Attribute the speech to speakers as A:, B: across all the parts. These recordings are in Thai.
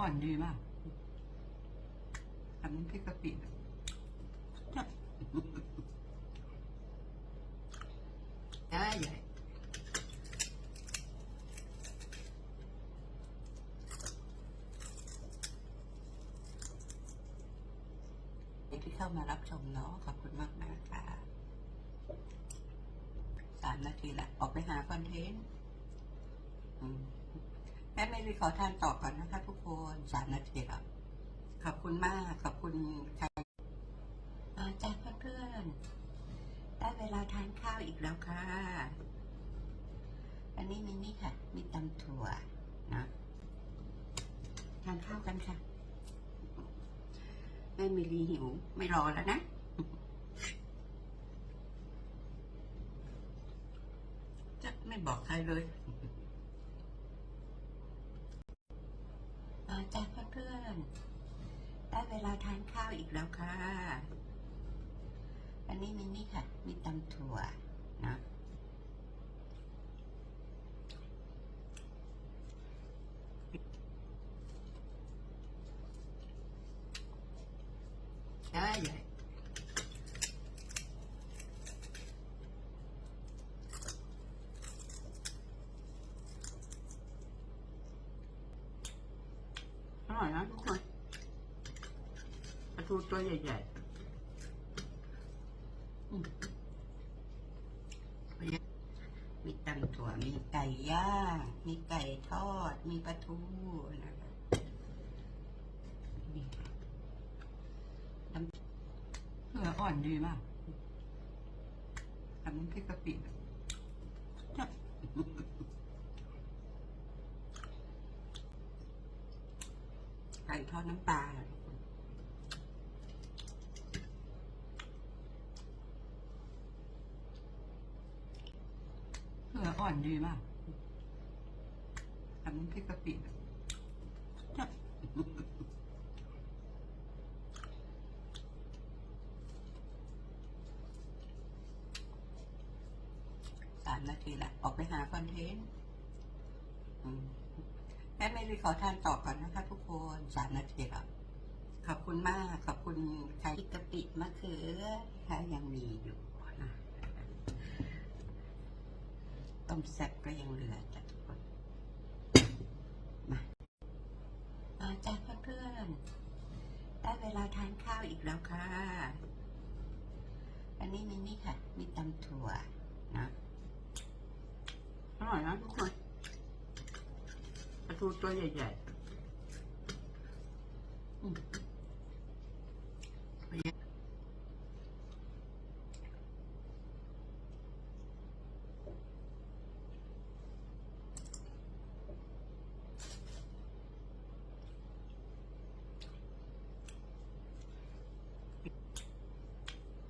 A: อ่อนดีมากทำน้ำพริกกะปิจับได้ใหญ่ที่เข้ามารับชมเนาะขอบคุณมากนะคะสามนาทีละออกไปหาคอนเทนต์ แม่ไม่รีขอทานต่อก่อนนะคะ ทุกคนสามนาทีแล้วขอบคุณมาก ขอบคุณใครอาจารย์เพื่อนๆได้เวลาทานข้าวอีกแล้วค่ะ อันนี้มินี่ค่ะ มีตำถั่วนะทานข้าวกันค่ะแม่มิลีหิว ไม่รอแล้วนะจะไม่บอกใครเลย อา จารย์เพื่อนๆได้เวลาทานข้าวอีกแล้วค่ะ อันนี้มินี่ค่ะ มีตำถั่วนะได้เลย ร่อยนะทุกคนปลาทูตัวใหญ่ๆมีตำถั่ว มีไก่ย่าง มีไก่ทอด มีปลาทูนะคะน้ำเนื้ออ่อนดีมากน้ำพริกกะปิจับ ไก่ทอดน้ำปลาเนื้ออ่อนดีมากทำน้ำพริกกะปิจับสามนาทีละ ออกไปหาคอนเทนต์ แม่ไม่รีขอทานต่อก่อนนะคะ ทุกคนสามนาทีละขอบคุณมาก ขอบคุณใครที่กะปิมะเขือถ้ายังมีอยู่ต้มแซ่บก็ยังเหลือจ้ะทุกคน มาอาจาเพื่อนๆได้เวลาทานข้าวอีกแล้วค่ะ อันนี้มินี่ค่ะ มีตำถั่วนะอร่อยนะทุกคน ปลาทูตัวใหญ่ๆอืม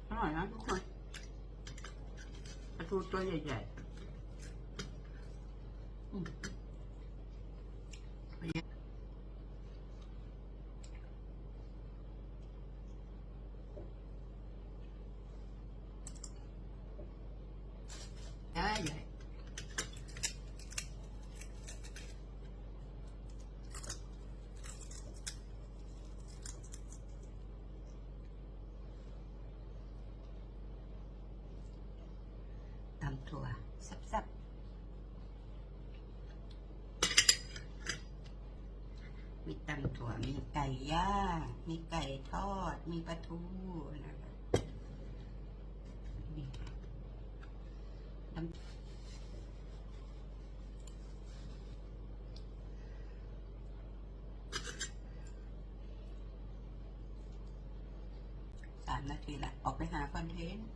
A: อร่อยนะทุกคนปลาทูตัวใหญ่ๆอืมได้ ใหญ่ตำถั่วแซ่บๆมีตำถั่ว มีไก่ย่าง มีไก่ทอด มีปลาทูนะคะนี่น้ำสามนาทีละออกไปหาคอนเทนต์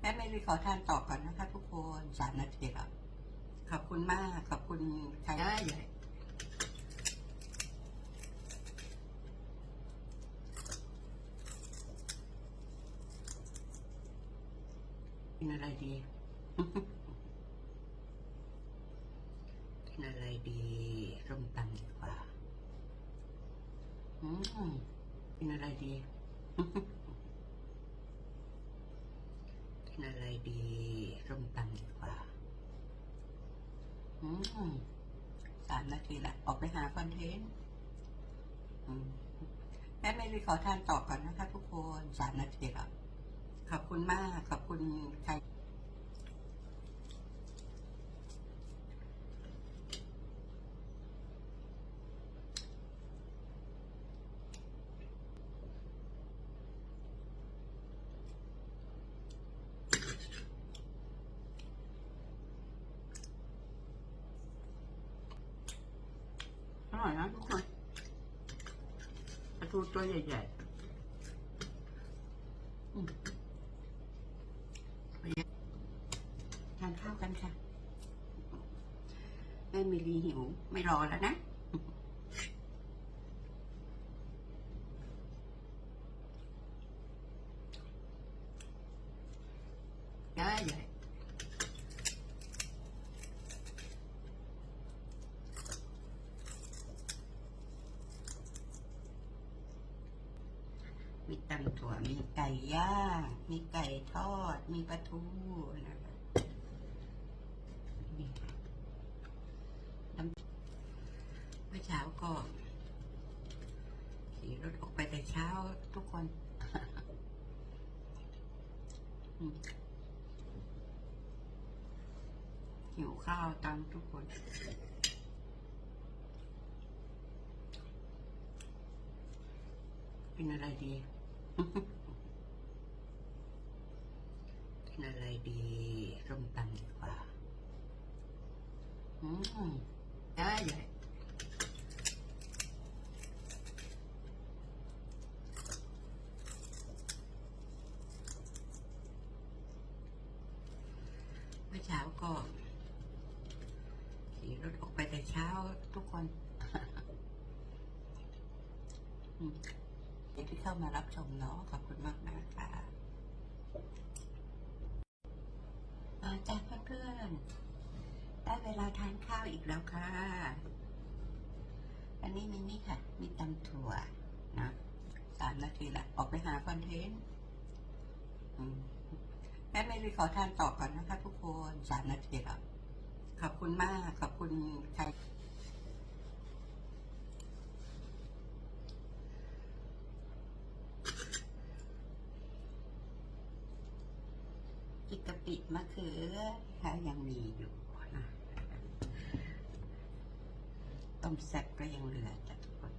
A: แม่ไม่รีขอทานต่อก่อนนะคะ ทุกคนสามนาทีละขอบคุณมาก ขอบคุณใครได้ใหญ่กินอะไรดีกินอะไรดีส้มตำดีกว่า อืม กินอะไรดี กินอะไรดีร่มตำดีกว่า อืมสามนาทีละออกไปหาคอนเทนต์แม่ไม่รีขอทานต่อก่อนนะคะทุกคนสามนาทีละขอบคุณมาก ขอบคุณใค รอร่อยนะทุกคนปลาทูตัวใหญ่ๆอืมทานข้าวกันค่ะแม่มิลีหิว ไม่รอแล้วนะ ได้เลย มีตำถั่วมีไก่ย่างมีไก่ทอด มีปลาทูนะคะนี่น้ำเมื่อเช้าก็ขี่รถออกไปแต่เช้าทุกคนหิวข้าวตังทุกคนกินอะไรดี กินอะไรดีส้มตำดีกว่า อืมได้เลยเมื่อเช้าก็ขี่รถออกไปแต่เช้าทุกคนอืม ที่เข้ามารับชมเนาะขอบคุณมากนะคะอาจารย์เพื่อนๆได้เวลาทานข้าวอีกแล้วค่ะ อันนี้มินี่ค่ะ มีตำถั่วนะสามนาทีละออกไปหาคอนเทนต์แม่ไม่รีขอทานต่อก่อนนะคะทุกคนสามนาทีละขอบคุณมาก ขอบคุณใคร กิกกะปิมะเขือค่ะยังมีอยู่นะต้มแซ่บก็ยังเหลือจ้ะทุกคน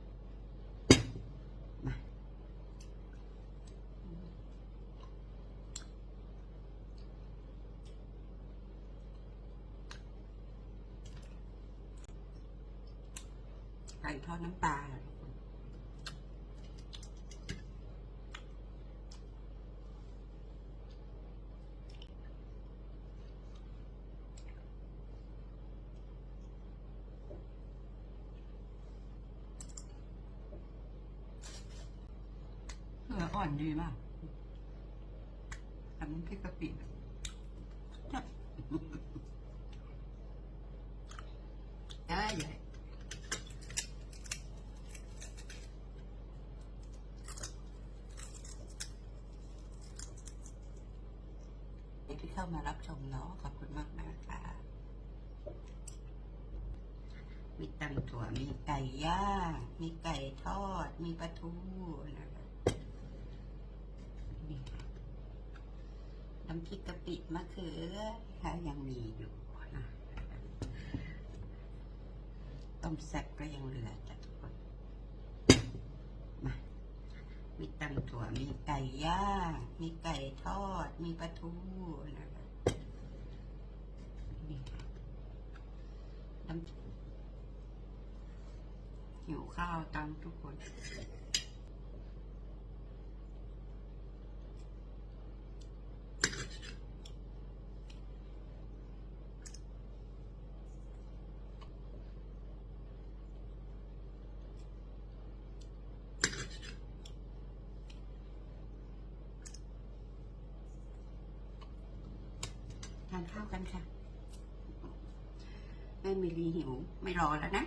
A: มาไก่ทอดน้ำปลา อนดีมากทำน้พริกกะปิเนี่ยได้เลยเด็กที่เข้ามารับชมเนาะขอบคุณมากนะคะมีตำถั่วมีไก่ย่างมีไก่ทอด มีปลาทูนะคะนี่ น้ำพริกกะปิมะเขือค่ะยังมีอยู่ต้มแซ่บก็ยังเหลือจ้ะทุกคนมามีตำถั่วมีไก่ย่างมีไก่ทอด มีปลาทูนะคะนี่น้ำหิวข้าวตังทุกคน ทาวกันค่ะแม่มิลีหิว ไม่รอแล้วนะ